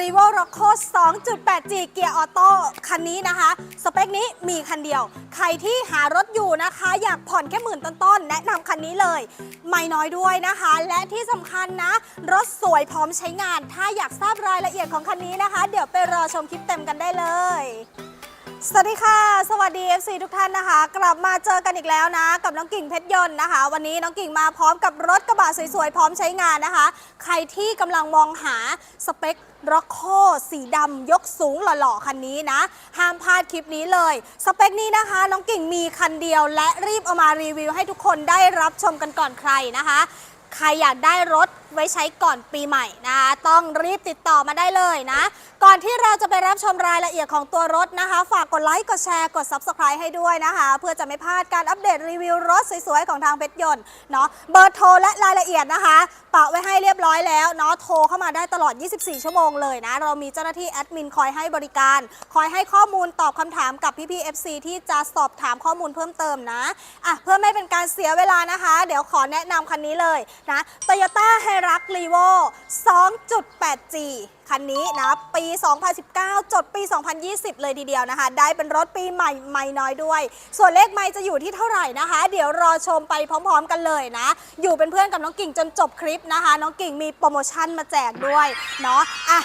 r e v o r o c c o 2.8G เกียร์ออโต้คันนี้นะคะ สเปคนี้มีคันเดียว ใครที่หารถอยู่นะคะ อยากผ่อนแค่หมื่นต้นๆ แนะนำคันนี้เลย ไม่น้อยด้วยนะคะ และที่สำคัญนะ รถสวยพร้อมใช้งาน ถ้าอยากทราบรายละเอียดของคันนี้นะคะ เดี๋ยวไปรอชมคลิปเต็มกันได้เลยสวัสดีค่ะ สวัสดี FC ทุกท่านนะคะ กลับมาเจอกันอีกแล้วนะ กับน้องกิ่งเพชรยนต์นะคะ วันนี้น้องกิ่งมาพร้อมกับรถกระบะสวยๆ พร้อมใช้งานนะคะ ใครที่กำลังมองหาสเปค ร็อกโคสีดำยกสูงหล่อๆ คันนี้นะ ห้ามพลาดคลิปนี้เลย สเปคนี้นะคะ น้องกิ่งมีคันเดียวและรีบเอามารีวิวให้ทุกคนได้รับชมกันก่อนใครนะคะ ใครอยากได้รถไว้ใช้ก่อนปีใหม่นะคะต้องรีบติดต่อมาได้เลยนะ ก่อนที่เราจะไปรับชมรายละเอียดของตัวรถนะคะ ฝากกดไลค์กดแชร์กด Subscribe ให้ด้วยนะคะ เพื่อจะไม่พลาดการอัปเดตรีวิวรถสวยๆ ของทางเพชรยนต์เนาะเบอร์โทรและรายละเอียดนะคะปะไว้ให้เรียบร้อยแล้วเนาะโทรเข้ามาได้ตลอด 24 ชั่วโมงเลยนะ เรามีเจ้าหน้าที่แอดมินคอยให้บริการ คอยให้ข้อมูลตอบคำถามกับพี่ๆ FC ที่จะสอบถามข้อมูลเพิ่มเติมนะอะเพื่อไม่เป็นการเสียเวลานะคะ เดี๋ยวขอแนะนำคันนี้เลยนะ Toyota h i r u x r e v o 2.8G คันนี้นะปี 2019 จดปี 2020 เลยทีเดียวนะคะ ได้เป็นรถปีใหม่ไม่น้อยด้วย ส่วนเลขไม่จะอยู่ที่เท่าไหร่นะคะ เดี๋ยวรอชมไปพร้อม ๆ กันเลยนะ อยู่เป็นเพื่อนกับน้องกิ่งจนจบคลิปนะคะ น้องกิ่งมีโปรโมชั่นมาแจกด้วยเนาะอะ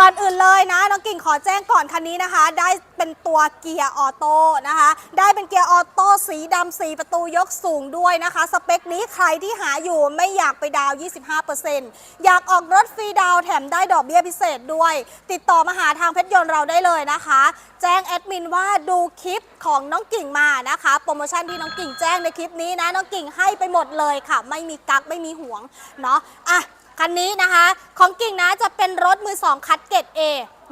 ก่อนอื่นเลยนะน้องกิ่งขอแจ้งก่อนคันนี้นะคะ ได้เป็นตัวเกียร์ออโต้นะคะ ได้เป็นเกียร์ออโต้สีดำสีประตูยกสูงด้วยนะคะ สเปคนี้ใครที่หาอยู่ไม่อยากไปดาวน์25%อยากออกรถฟรีดาวแถมได้ดอกเบี้ยพิเศษด้วย ติดต่อมาหาทางเพชรยนต์เราได้เลยนะคะ แจ้งแอดมินว่าดูคลิปของน้องกิ่งมานะคะ โปรโมชั่นที่น้องกิ่งแจ้งในคลิปนี้นะน้องกิ่งให้ไปหมดเลยค่ะ ไม่มีกักไม่มีห่วงเนาะอะ คันนี้นะคะ ของกิ่งนะจะเป็นรถมือ2คัดเกรด A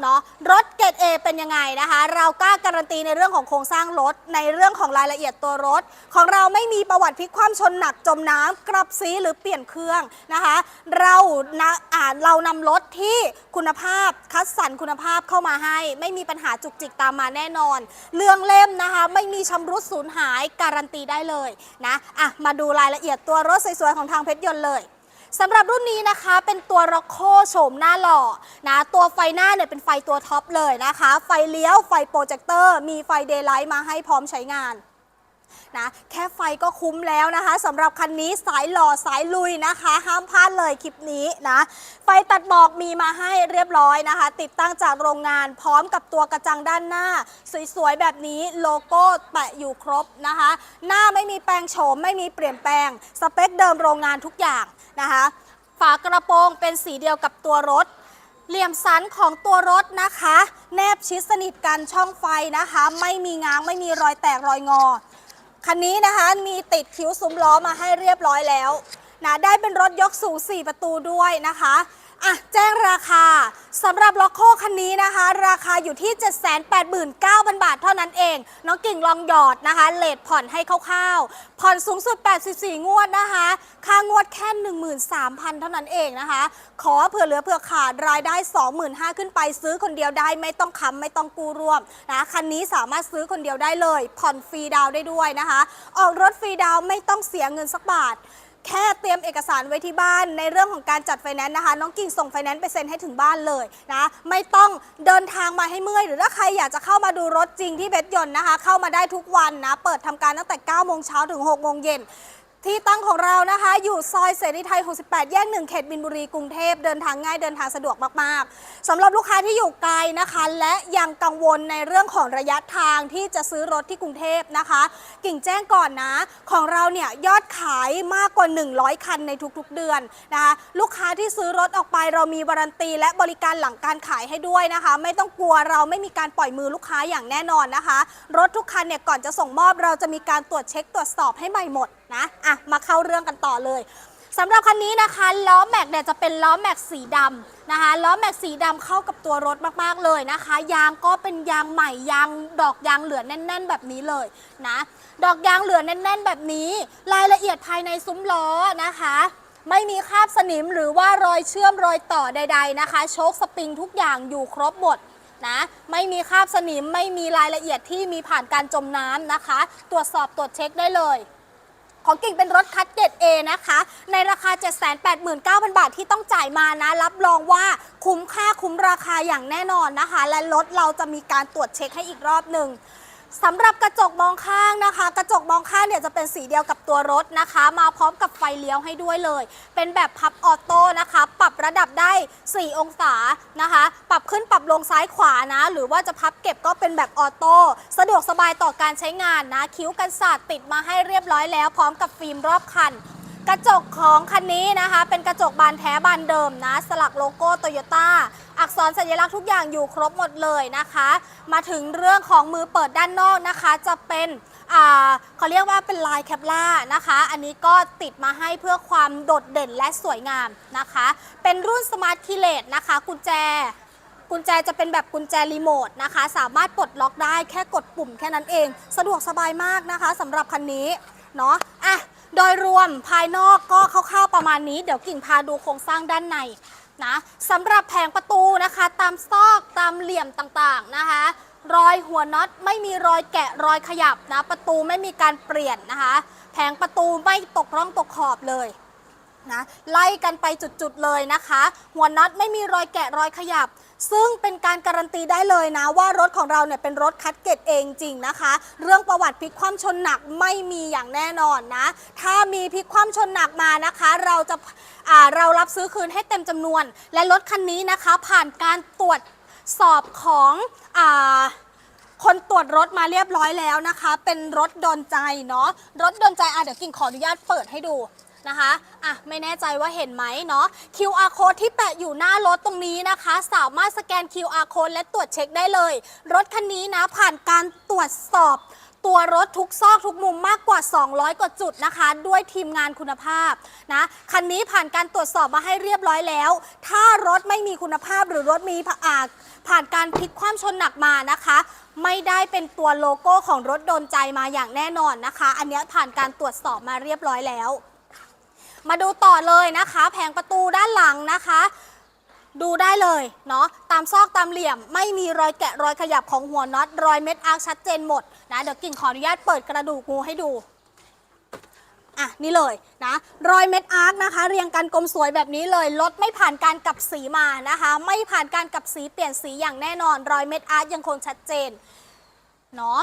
เนาะรถเกรด A เป็นยังไงนะคะ เรากล้าการันตีในเรื่องของโครงสร้างรถ ในเรื่องของรายละเอียดตัวรถ ของเราไม่มีประวัติพลิกคว่ำชนหนักจมน้ำกลับซีหรือเปลี่ยนเครื่องนะคะ เรานะอ่านเรานำรถที่คุณภาพคัดสรรคุณภาพเข้ามาให้ ไม่มีปัญหาจุกจิกตามมาแน่นอน เรื่องเล่มนะคะ ไม่มีชำรุดสูญหายการันตีได้เลยนะอะมาดูรายละเอียดตัวรถสวยๆของทางเพชรยนต์เลย สำหรับรุ่นนี้นะคะเป็นตัวร็อกโคโฉมหน้าหล่อนะตัวไฟหน้าเนี่ยเป็นไฟตัวท็อปเลยนะคะ ไฟเลี้ยวไฟโปรเจคเตอร์ มีไฟเดย์ไลท์มาให้พร้อมใช้งาน นะแค่ไฟก็คุ้มแล้วนะคะสำหรับคันนี้สายหล่อสายลุยนะคะ ห้ามพลาดเลยคลิปนี้นะไฟตัดหมอกมีมาให้เรียบร้อยนะคะ ติดตั้งจากโรงงานพร้อมกับตัวกระจังด้านหน้า สวยๆแบบนี้โลโก้แปะอยู่ครบนะคะ หน้าไม่มีแปลงโฉมไม่มีเปลี่ยนแปลง สเปคเดิมโรงงานทุกอย่างนะคะฝากระโปรงเป็นสีเดียวกับตัวรถเหลี่ยมสันของตัวรถนะคะ แนบชิดสนิทกันช่องไฟนะคะ ไม่มีง้างไม่มีรอยแตกรอยงอ คันนี้นะคะมีติดคิ้วซุ้มล้อมาให้เรียบร้อยแล้วนะได้เป็นรถยกสูง4ประตูด้วยนะคะ อะแจ้งราคาสำหรับล็อกโคคันนี้นะคะ ราคาอยู่ที่ 789,000 บาทเท่านั้นเอง น้องกิ่งลองหยอดนะคะ เลทผ่อนให้คร่าวๆ ผ่อนสูงสุด 84 งวดนะคะ ค่างวดแค่ 13,000 เท่านั้นเองนะคะ ขอเผื่อเหลือเผื่อขาดรายได้ 25,000 ขึ้นไปซื้อคนเดียวได้ไม่ต้องค้ำไม่ต้องกู้ร่วมนะคันนี้สามารถซื้อคนเดียวได้เลย ผ่อนฟรีดาวได้ด้วยนะคะ ออกรถฟรีดาวไม่ต้องเสียเงินสักบาท แค่เตรียมเอกสารไว้ที่บ้านในเรื่องของการจัดไฟแนนซ์นะคะ น้องกิ่งส่งไฟแนนซ์ไปเซ็นให้ถึงบ้านเลยนะ ไม่ต้องเดินทางมาให้เมื่อย หรือถ้าใครอยากจะเข้ามาดูรถจริงที่เบสยนต์นะคะ เข้ามาได้ทุกวันนะ เปิดทำการตั้งแต่9โมงเช้าถึง6โมงเย็น ที่ตั้งของเรานะคะ อยู่ซอยเสรีไทย 68 แยก 1 เขตบินบุรีกรุงเทพเดินทางง่ายเดินทางสะดวกมาก ๆสำหรับลูกค้าที่อยู่ไกลนะคะ และยังกังวลในเรื่องของระยะทางที่จะซื้อรถที่กรุงเทพนะคะ กิ่งแจ้งก่อนนะ ของเราเนี่ยยอดขายมากกว่า 100 คันในทุกๆเดือนนะคะลูกค้าที่ซื้อรถออกไปเรามีวารันตี และบริการหลังการขายให้ด้วยนะคะ ไม่ต้องกลัวเราไม่มีการปล่อยมือลูกค้าอย่างแน่นอนนะคะ รถทุกคันเนี่ยก่อนจะส่งมอบเราจะมีการตรวจเช็คตรวจสอบให้ใหม่หมดนะอะมาเข้าเรื่องกันต่อเลยสำหรับคันนี้นะคะล้อแม็กเนี่ยจะเป็นล้อแม็กสีดำนะคะล้อแม็กสีดำเข้ากับตัวรถมากๆเลยนะคะ ยางก็เป็นยางใหม่ยางดอกยางเหลือแน่น ๆ แบบนี้เลยนะดอกยางเหลือแน่น ๆ แบบนี้ รายละเอียดภายในซุ้มล้อนะคะ ไม่มีคราบสนิมหรือว่ารอยเชื่อมรอยต่อใด ๆนะคะ โชคสปริงทุกอย่างอยู่ครบหมดนะไม่มีคราบสนิมไม่มีรายละเอียดที่มีผ่านการจมน้ำนะคะ ตรวจสอบตรวจเช็คได้เลย ของกิ่งเป็นรถคัดเกรด A นะคะ ในราคา 789,000 บาทที่ต้องจ่ายมานะ รับรองว่าคุ้มค่าคุ้มราคาอย่างแน่นอนนะคะ และรถเราจะมีการตรวจเช็คให้อีกรอบหนึ่ง สำหรับกระจกมองข้างนะคะ กระจกมองข้างเนี่ยจะเป็นสีเดียวกับตัวรถนะคะ มาพร้อมกับไฟเลี้ยวให้ด้วยเลย เป็นแบบพับออโต้นะคะ ปรับระดับได้ 4 องศานะคะ ปรับขึ้นปรับลงซ้ายขวานะ หรือว่าจะพับเก็บก็เป็นแบบออโต้สะดวกสบายต่อการใช้งานนะ คิ้วกันสาดติดมาให้เรียบร้อยแล้ว พร้อมกับฟิล์มรอบคัน กระจกของคันนี้นะคะ เป็นกระจกบานแท้บานเดิมนะ สลักโลโก้โตโยต้าอักษรสัญลักษณ์ทุกอย่างอยู่ครบหมดเลยนะคะ มาถึงเรื่องของมือเปิดด้านนอกนะคะ จะเป็นเขาเรียกว่าเป็นลายแคปล่านะคะ อันนี้ก็ติดมาให้เพื่อความโดดเด่นและสวยงามนะคะ เป็นรุ่นสมาร์ทคีเลตนะคะ กุญแจกุญแจจะเป็นแบบกุญแจรีโมทนะคะ สามารถปลดล็อกได้แค่กดปุ่มแค่นั้นเอง สะดวกสบายมากนะคะสำหรับคันนี้เนาะอะ โดยรวมภายนอกก็คร่าวๆประมาณนี้ เดี๋ยวกิ่งพาดูโครงสร้างด้านในนะสำหรับแผงประตูนะคะ ตามซอกตามเหลี่ยมต่างๆนะคะ รอยหัวน็อตไม่มีรอยแกะรอยขยับนะ ประตูไม่มีการเปลี่ยนนะคะ แผงประตูไม่ตกร่องตกขอบเลยนะไล่กันไปจุดๆเลยนะคะ หัวน็อตไม่มีรอยแกะรอยขยับ ซึ่งเป็นการการันตีได้เลยนะว่ารถของเราเนี่ยเป็นรถคัดเกรดเองจริงนะคะ เรื่องประวัติพลิกคว่ำชนหนักไม่มีอย่างแน่นอนนะ ถ้ามีพลิกคว่ำชนหนักมานะคะ เราจะาเรารับซื้อคืนให้เต็มจำนวน และรถคันนี้นะคะ ผ่านการตรวจสอบของอคนตรวจรถมาเรียบร้อยแล้วนะคะ เป็นรถดนใจเนาะรถดนใจอะเดี๋ยวกิ่งขออนุญาตเปิดให้ดู นะคะอะไม่แน่ใจว่าเห็นไหมเนาะ QR code ที่แปะอยู่หน้ารถตรงนี้นะคะ สามารถสแกน QR code และตรวจเช็คได้เลย รถคันนี้นะผ่านการตรวจสอบตัวรถทุกซอกทุกมุมมากกว่า 200 กว่าจุดนะคะ ด้วยทีมงานคุณภาพนะคันนี้ผ่านการตรวจสอบมาให้เรียบร้อยแล้ว ถ้ารถไม่มีคุณภาพหรือรถมีผอาผ่านการพลิกคว่ำชนหนักมานะคะ ไม่ได้เป็นตัวโลโก้ของรถโดนใจมาอย่างแน่นอนนะคะ อันเนี้ยผ่านการตรวจสอบมาเรียบร้อยแล้ว มาดูต่อเลยนะคะ แผงประตูด้านหลังนะคะ ดูได้เลยเนาะตามซอกตามเหลี่ยม ไม่มีรอยแกะรอยขยับของหัวน็อตรอยเม็ดอาร์คชัดเจนหมดนะเดี๋ยวกิ่งขออนุญาตเปิดกระดูกงูให้ดูอะนี่เลยนะรอยเม็ดอาร์คนะคะ เรียงกันกลมสวยแบบนี้เลยรถไม่ผ่านการกลับสีมานะคะ ไม่ผ่านการกลับสีเปลี่ยนสีอย่างแน่นอน รอยเม็ดอาร์คยังคงชัดเจนเนาะ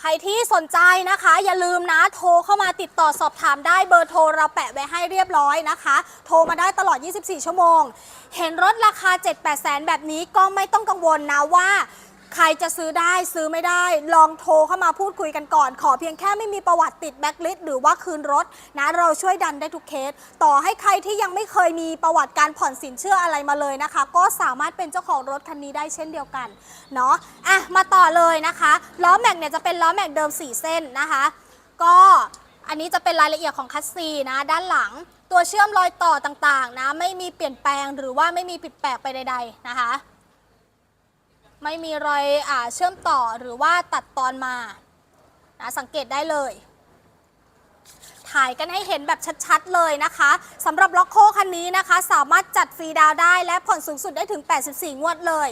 ใครที่สนใจนะคะ อย่าลืมนะโทรเข้ามาติดต่อสอบถามได้เบอร์โทรเราแปะไว้ให้เรียบร้อยนะคะ โทรมาได้ตลอด 24 ชั่วโมง เห็นรถราคา 7-8แสนแบบนี้ก็ไม่ต้องกังวลนะว่า ใครจะซื้อได้ซื้อไม่ได้ ลองโทรเข้ามาพูดคุยกันก่อน ขอเพียงแค่ไม่มีประวัติติดแบ็คลิสต์หรือว่าคืนรถนะเราช่วยดันได้ทุกเคส ต่อให้ใครที่ยังไม่เคยมีประวัติการผ่อนสินเชื่ออะไรมาเลยนะคะ ก็สามารถเป็นเจ้าของรถคันนี้ได้เช่นเดียวกันเนาะอะมาต่อเลยนะคะล้อแม็กเนี่ยจะเป็นล้อแม็กเดิม 4 เส้นนะคะ ก็อันนี้จะเป็นรายละเอียดของคัสซีนะด้านหลังตัวเชื่อมรอยต่อต่างๆนะไม่มีเปลี่ยนแปลงหรือว่าไม่มีผิดแปลกไปใด ๆนะคะ ไม่มีรอยอเชื่อมต่อหรือว่าตัดตอนมานะสังเกตได้เลย ถ่ายกันให้เห็นแบบชัดๆเลยนะคะสำหรับล็อกโคคันนี้นะคะ สามารถจัดฟรีดาวได้และผ่อนสูงสุดได้ถึง 84 งวดเลย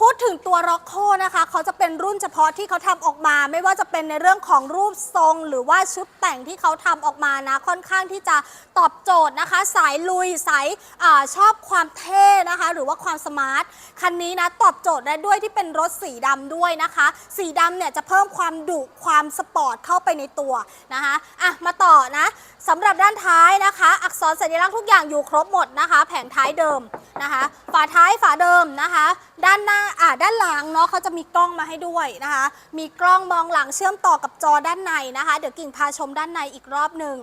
พูดถึงตัวร็อกโคนะคะ เขาจะเป็นรุ่นเฉพาะที่เขาทำออกมา ไม่ว่าจะเป็นในเรื่องของรูปทรง หรือว่าชุดแต่งที่เขาทำออกมานะ ค่อนข้างที่จะตอบโจทย์นะคะ สายลุยสายอาชอบความเท่นะคะ หรือว่าความสมาร์ท คันนี้นะ ตอบโจทย์ได้ด้วยที่เป็นรถสีดำด้วยนะคะ สีดำเนี่ยจะเพิ่มความดุความสปอร์ตเข้าไปในตัวนะคะอะมาต่อนะสำหรับด้านท้ายนะคะ อักษรสัญลักษณ์ทุกอย่างอยู่ครบหมดนะคะ แผงท้ายเดิมนะคะ ฝาท้ายฝาเดิมนะคะด้านหน้าอ่าด้านหลังเนาะเขาจะมีกล้องมาให้ด้วยนะคะ มีกล้องมองหลังเชื่อมต่อกับจอด้านในนะคะ เดี๋ยวกิ่งพาชมด้านในอีกรอบหนึ่ง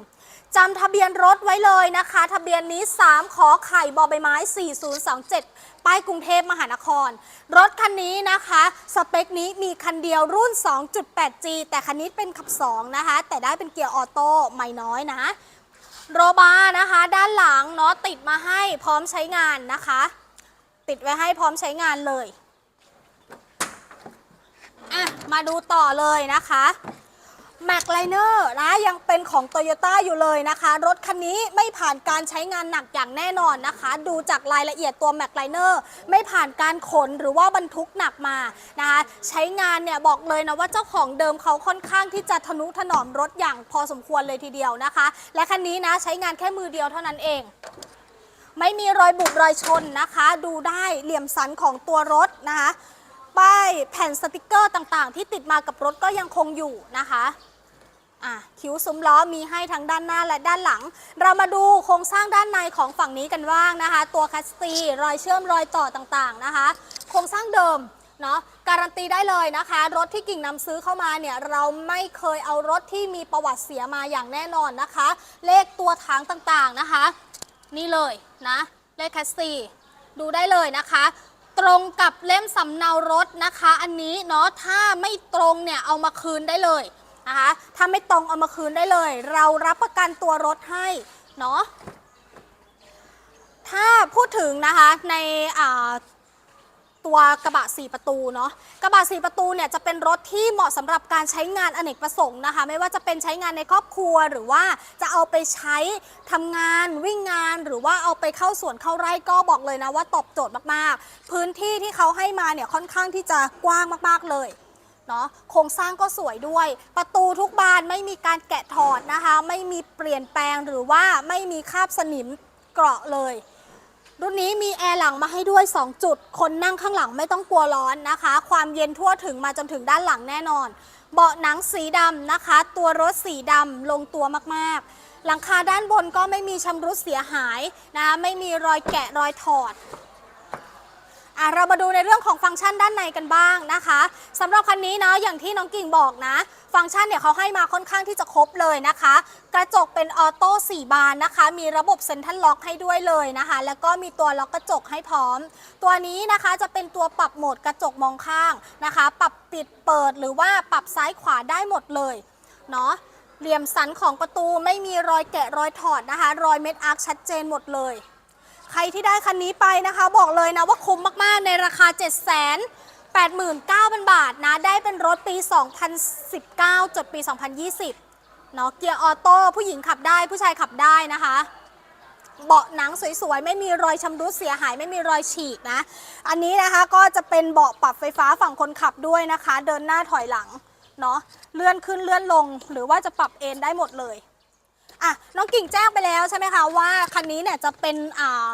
จำทะเบียนรถไว้เลยนะคะ ทะเบียนนี้ 3 ขอไข่บอใบไม้ 4027 ป้ายกรุงเทพมหานคร รถคันนี้นะคะ สเปคนี้มีคันเดียวรุ่น 2.8G แต่คันนี้เป็นขับ 2 นะคะ แต่ได้เป็นเกียร์ออโต้ไม่น้อยนะ โรบานะคะ ด้านหลังเนาะติดมาให้พร้อมใช้งานนะคะ ติดไว้ให้พร้อมใช้งานเลยอะมาดูต่อเลยนะคะแม็กไลเนอร์นะยังเป็นของโตโยต้าอยู่เลยนะคะ รถคันนี้ไม่ผ่านการใช้งานหนักอย่างแน่นอนนะคะ ดูจากรายละเอียดตัวแม็กไลเนอร์ไม่ผ่านการขนหรือว่าบรรทุกหนักมานะคะใช้งานเนี่ยบอกเลยนะว่าเจ้าของเดิมเขาค่อนข้างที่จะทนุถนอมรถอย่างพอสมควรเลยทีเดียวนะคะ และคันนี้นะใช้งานแค่มือเดียวเท่านั้นเอง ไม่มีรอยบุบรอยชนนะคะ ดูได้เหลี่ยมสันของตัวรถนะคะป้ายแผ่นสติกเกอร์ต่างๆ ที่ติดมากับรถก็ยังคงอยู่นะคะอะคิ้วซุ้มล้อมีให้ทั้งด้านหน้าและด้านหลัง เรามาดูโครงสร้างด้านในของฝั่งนี้กันบ้างนะคะ ตัวคัสซีรอยเชื่อมรอยต่อต่างๆนะคะ โครงสร้างเดิมเนาะการันตีได้เลยนะคะ รถที่กิ่งนำซื้อเข้ามาเนี่ยเราไม่เคยเอารถที่มีประวัติเสียมาอย่างแน่นอนนะคะ เลขตัวถังต่างๆนะคะ นี่เลยนะเลขแคสซีดูได้เลยนะคะ ตรงกับเล่มสำเนารถนะคะ อันนี้เนาะถ้าไม่ตรงเนี่ยเอามาคืนได้เลยนะคะถ้าไม่ตรงเอามาคืนได้เลย เรารับประกันตัวรถให้เนาะถ้าพูดถึงนะคะในอ่า ตัวกระบะ 4 ประตูเนาะกระบะ 4 ประตูเนี่ยจะเป็นรถที่เหมาะสำหรับการใช้งานอเนกประสงค์นะคะ ไม่ว่าจะเป็นใช้งานในครอบครัวหรือว่าจะเอาไปใช้ทำงานวิ่งงาน หรือว่าเอาไปเข้าสวนเข้าไร่ก็บอกเลยนะว่าตอบโจทย์มากๆ พื้นที่ที่เขาให้มาเนี่ยค่อนข้างที่จะกว้างมากๆเลยเนาะโครงสร้างก็สวยด้วย ประตูทุกบานไม่มีการแกะถอดนะคะ ไม่มีเปลี่ยนแปลงหรือว่าไม่มีคราบสนิมเกราะเลย รุ่นนี้มีแอร์หลังมาให้ด้วย 2 จุด คนนั่งข้างหลังไม่ต้องกลัวร้อนนะคะ ความเย็นทั่วถึงมาจนถึงด้านหลังแน่นอน เบาะหนังสีดำนะคะ ตัวรถสีดำลงตัวมากๆ หลังคาด้านบนก็ไม่มีชำรุดเสียหายนะคะไม่มีรอยแกะรอยถอด อะเรามาดูในเรื่องของฟังก์ชันด้านในกันบ้างนะคะสำหรับคันนี้เนาะอย่างที่น้องกิ่งบอกนะ ฟังก์ชันเนี่ยเขาให้มาค่อนข้างที่จะครบเลยนะคะ กระจกเป็นออโต้4บานนะคะ มีระบบเซ็นทรัลล็อกให้ด้วยเลยนะคะ แล้วก็มีตัวล็อกกระจกให้พร้อม ตัวนี้นะคะจะเป็นตัวปรับโหมดกระจกมองข้างนะคะ ปรับปิดเปิดหรือว่าปรับซ้ายขวาได้หมดเลยเนาะเหลี่ยมสันของประตูไม่มีรอยแกะรอยถอดนะคะ รอยเม็ดอาร์คชัดเจนหมดเลย ใครที่ได้คันนี้ไปนะคะ บอกเลยนะว่าคุ้มมากๆในราคา7 8 9 0 0 0 บาทนะ ได้เป็นรถปี 2019 จดปี 2020 เนาะเกียร์ออโต้ผู้หญิงขับได้ผู้ชายขับได้นะคะ เบาะหนังสวยๆ ไม่มีรอยชำรุดเสียหายไม่มีรอยฉีกนะ อันนี้นะคะก็จะเป็นเบาะปรับไฟฟ้าฝั่งคนขับด้วยนะคะ เดินหน้าถอยหลังเนาะเลื่อนขึ้นเลื่อนลง หรือว่าจะปรับเอนได้หมดเลย อะน้องกิ่งแจ้งไปแล้วใช่ไหมคะว่าคันนี้เนี่ยจะเป็นอ่า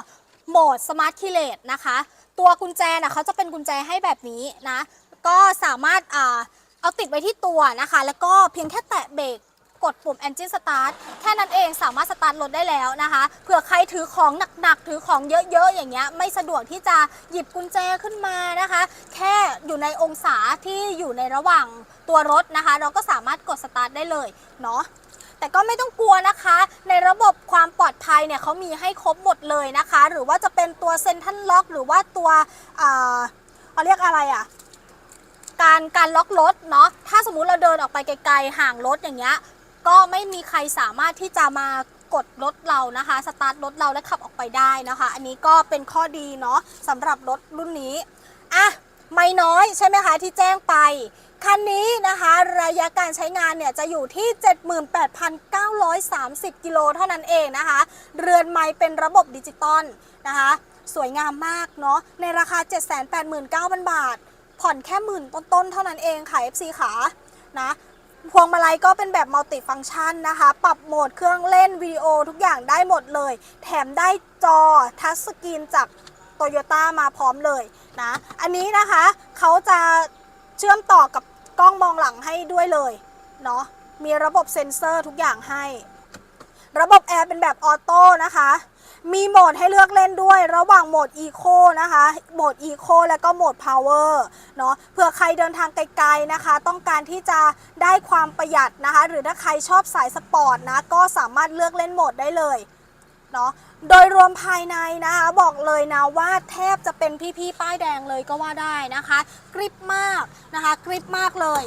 โหมดสมาร์ทคีเลตนะคะ ตัวกุญแจนะเขาจะเป็นกุญแจให้แบบนี้นะ ก็สามารถอ่าเอาติดไว้ที่ตัวนะคะ แล้วก็เพียงแค่แตะเบรกกดปุ่ม Engine Start แค่นั้นเองสามารถสตาร์ทรถได้แล้วนะคะเผื่อใครถือของหนักๆ ถือของเยอะๆ อย่างเงี้ยไม่สะดวกที่จะหยิบกุญแจขึ้นมานะคะ แค่อยู่ในองศาที่อยู่ในระหว่างตัวรถนะคะ เราก็สามารถกดสตาร์ทได้เลยเนาะ แต่ก็ไม่ต้องกลัวนะคะ ในระบบความปลอดภัยเนี่ยเขามีให้ครบหมดเลยนะคะ หรือว่าจะเป็นตัวเซนทันล็อก หรือว่าตัวเอ่าเขาเรียกอะไรอะ่ะการการล็อกรถเนาะถ้าสมมุติเราเดินออกไปไกลๆห่างรถอย่างเงี้ยก็ไม่มีใครสามารถที่จะมากดรถเรานะคะ สตาร์ทรถเราและขับออกไปได้นะคะ อันนี้ก็เป็นข้อดีเนาะสำหรับรถรุ่นนี้อะไม่น้อยใช่ไหมคะที่แจ้งไป คันนี้นะคะระยะการใช้งานเนี่ยจะอยู่ที่ 78,930 กิโลเท่านั้นเองนะคะ เรือนไม้เป็นระบบดิจิตอลนะคะ สวยงามมากเนาะในราคา 789,000 บาท ผ่อนแค่หมื่นต้นๆเท่านั้นเองค่ะ FC ขานะพวงมาลัยก็เป็นแบบมัลติฟังก์ชันนะคะ ปรับโหมดเครื่องเล่นวิดีโอทุกอย่างได้หมดเลย แถมได้จอทัชสกรีนจากโตโยต้ามาพร้อมเลยนะ อันนี้นะคะเขาจะ เชื่อมต่อกับกล้องมองหลังให้ด้วยเลยเนาะมีระบบเซ็นเซอร์ทุกอย่างให้ ระบบแอร์เป็นแบบออโต้นะคะ มีโหมดให้เลือกเล่นด้วยระหว่างโหมด Eco นะคะ โหมด Eco แล้วก็โหมด Power เนาะเผื่อใครเดินทางไกลๆนะคะ ต้องการที่จะได้ความประหยัดนะคะ หรือถ้าใครชอบสายสปอร์ตนะ ก็สามารถเลือกเล่นโหมดได้เลย เนาะโดยรวมภายในนะคะบอกเลยนะว่าแทบจะเป็นพี่ๆป้ายแดงเลยก็ว่าได้นะคะกริปมากนะคะกริปมากเลย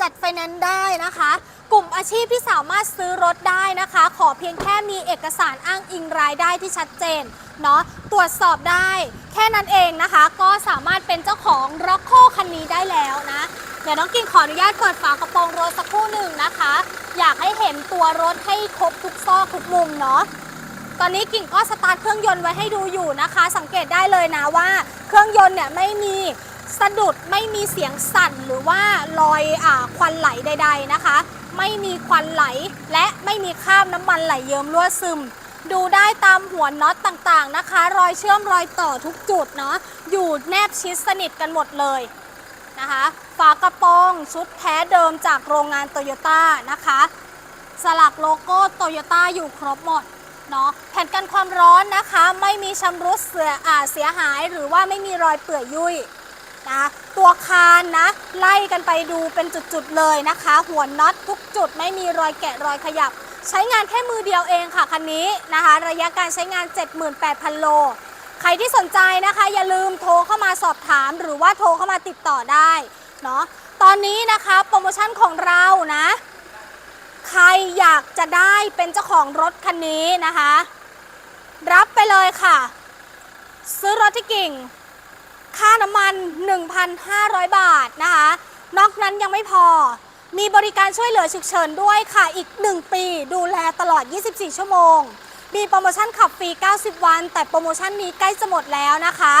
จัดไฟแนนซ์ได้นะคะ กลุ่มอาชีพที่สามารถซื้อรถได้นะคะ ขอเพียงแค่มีเอกสารอ้างอิงรายได้ที่ชัดเจนเนาะตรวจสอบได้แค่นั้นเองนะคะ ก็สามารถเป็นเจ้าของร็อกโคคันนี้ได้แล้วนะเดี๋ยวน้องกิ่งขออนุญาตเปิดฝากระโปรงรถสักครู่หนึ่งนะคะ อยากให้เห็นตัวรถให้ครบทุกซอกทุกมุมเนาะตอนนี้กิ่งก็สตาร์ทเครื่องยนต์ไว้ให้ดูอยู่นะคะ สังเกตได้เลยนะว่า เครื่องยนต์เนี่ยไม่มีสะดุดไม่มีเสียงสั่นหรือว่ารอยอควันไหลใด ๆนะคะ ไม่มีควันไหลและไม่มีคราบน้ำมันไหลเยิ้มรั่วซึม ดูได้ตามหัวน็อตต่างๆนะคะ รอยเชื่อมรอยต่อทุกจุดเนาะอยู่แนบชิดสนิทกันหมดเลย นะคะ ฝากระโปรงชุดแท้เดิมจากโรงงานโตโยต้านะคะ สลักโลโก้โตโยต้าอยู่ครบหมดเนาะแผ่นกันความร้อนนะคะ ไม่มีชำรุดเสียอาเสียหายหรือว่าไม่มีรอยเปื่อยยุ่ยนะตัวคานนะ ไล่กันไปดูเป็นจุดๆเลยนะคะ หัวน็อตทุกจุดไม่มีรอยแกะรอยขยับ ใช้งานแค่มือเดียวเองค่ะคันนี้นะคะ ระยะการใช้งาน 78,000 โล ใครที่สนใจนะคะ อย่าลืมโทรเข้ามาสอบถาม หรือว่าโทรเข้ามาติดต่อได้เนาะตอนนี้นะคะโปรโมชั่นของเรานะ ใครอยากจะได้เป็นเจ้าของรถคันนี้นะคะ รับไปเลยค่ะ ซื้อรถที่กิ่ง ค่าน้ำมัน 1,500 บาทนะคะ นอกนั้นยังไม่พอมีบริการช่วยเหลือฉุกเฉินด้วยค่ะ อีก 1 ปี ดูแลตลอด 24 ชั่วโมง มีโปรโมชั่นขับฟรี 90 วัน แต่โปรโมชั่นนี้ใกล้จะหมดแล้วนะคะ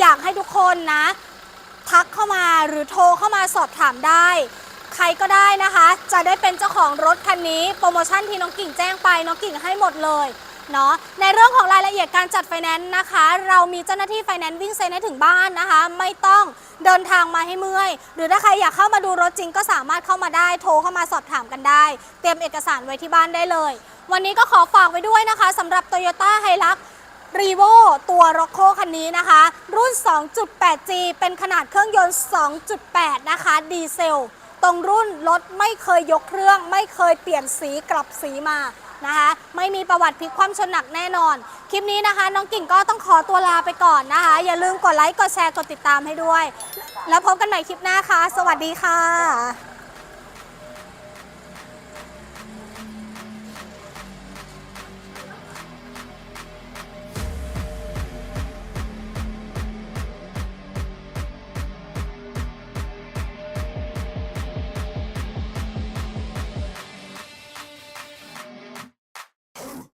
อยากให้ทุกคนนะ ทักเข้ามาหรือโทรเข้ามาสอบถามได้ ใครก็ได้นะคะ จะได้เป็นเจ้าของรถคันนี้ โปรโมชั่นที่น้องกิ่งแจ้งไป น้องกิ่งให้หมดเลยเนาะในเรื่องของรายละเอียดการจัดไฟแนนซ์นะคะ เรามีเจ้าหน้าที่ไฟแนนซ์วิ่งเซ็นให้ถึงบ้านนะคะ ไม่ต้องเดินทางมาให้เมื่อย หรือถ้าใครอยากเข้ามาดูรถจริงก็สามารถเข้ามาได้ โทรเข้ามาสอบถามกันได้ เตรียมเอกสารไว้ที่บ้านได้เลย วันนี้ก็ขอฝากไว้ด้วยนะคะสำหรับ Toyota h i l u x รีโวตัว r o c โ o คันนี้นะคะ รุ่น 2.8G เป็นขนาดเครื่องยนต์ 2.8 นะคะ ดีเซล ตรงรุ่นรถไม่เคยยกเครื่อง ไม่เคยเปลี่ยนสีกลับสีมานะคะไม่มีประวัติพลิกคว่ำชนหนักแน่นอน คลิปนี้นะคะ น้องกิ่งก็ต้องขอตัวลาไปก่อนนะคะ อย่าลืมกดไลค์ กดแชร์ กดติดตามให้ด้วย แล้วพบกันใหม่คลิปหน้าค่ะ สวัสดีค่ะ